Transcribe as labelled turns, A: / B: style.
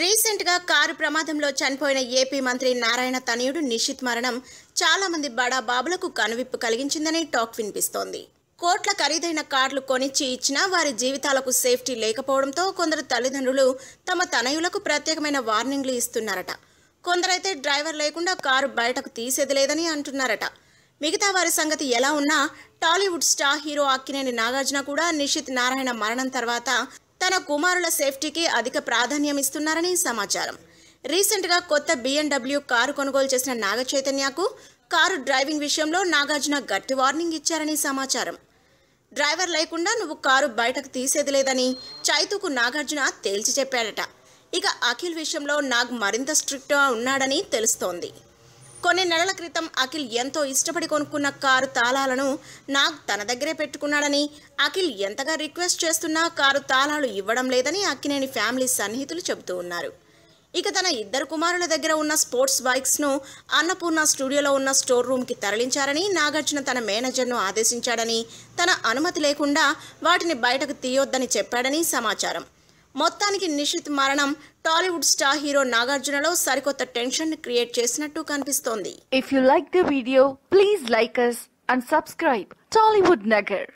A: రీసెంట్గా కారు ప్రమాదంలో చనిపోయిన ఏపీ మంత్రి నారాయణ తనయుడు నిషిత్ మరణం చాలా మంది బడా బాబులకు కనువిప్పు కలిగించిందని టాక్ వినిపిస్తోంది. కోట్ల ఖరీదైన కార్లు కొనిచ్చి ఇచ్చినా వారి జీవితాలకు సేఫ్టీ లేకపోవడంతో కొందరు తల్లిదండ్రులు తమ తనయులకు ప్రత్యేకమైన వార్నింగ్లు ఇస్తున్నారట. కొందరైతే డ్రైవర్ లేకుండా కారు బయటకు తీసేది లేదని అంటున్నారట. మిగతా వారి సంగతి ఎలా ఉన్నా Tollywood star hero Akkineni Nagarjuna కూడా నిషిత్ నారాయణ మరణం తర్వాత తన కుమారుల సేఫ్టీకి అధిక ప్రాధాన్యం ఇస్తున్నారని సమాచారం. రీసెంట్గా కొత్త బీఎండబ్ల్యూ కారు కొనుగోలు చేసిన నాగ చైతన్యకు కారు డ్రైవింగ్ విషయంలో నాగార్జున గట్టి వార్నింగ్ ఇచ్చారని సమాచారం. డ్రైవర్ లేకుండా నువ్వు కారు బయటకు తీసేది లేదని చైతుకు నాగార్జున తేల్చి చెప్పాడట. ఇక అఖిల్ విషయంలో నాగ్ మరింత స్ట్రిక్ట్గా ఉన్నాడని తెలుస్తోంది. కొన్ని నెలల క్రితం అఖిల్ ఎంతో ఇష్టపడి కొనుక్కున్న కారు తాళాలను నాగ్ తన దగ్గరే పెట్టుకున్నాడని అఖిల్ ఎంతగా రిక్వెస్ట్ చేస్తున్నా కారు తాళాలు ఇవ్వడం లేదని అక్కినేని ఫ్యామిలీ సన్నిహితులు చెబుతూ ఉన్నారు. ఇక తన ఇద్దరు కుమారుల దగ్గర ఉన్న స్పోర్ట్స్ బైక్స్ను అన్నపూర్ణ స్టూడియోలో ఉన్న స్టోర్ రూమ్కి తరలించారని నాగార్జున తన మేనేజర్ను ఆదేశించాడని తన అనుమతి లేకుండా వాటిని బయటకు తీయొద్దని చెప్పాడని సమాచారం. మొత్తానికి నిషిత్ మరణం టాలీవుడ్ స్టార్ హీరో నాగార్జునలో సరికొత్త టెన్షన్ క్రియేట్ చేసినట్టు కనిపిస్తోంది.
B: If you like the video please like us and subscribe Tollywood Nagar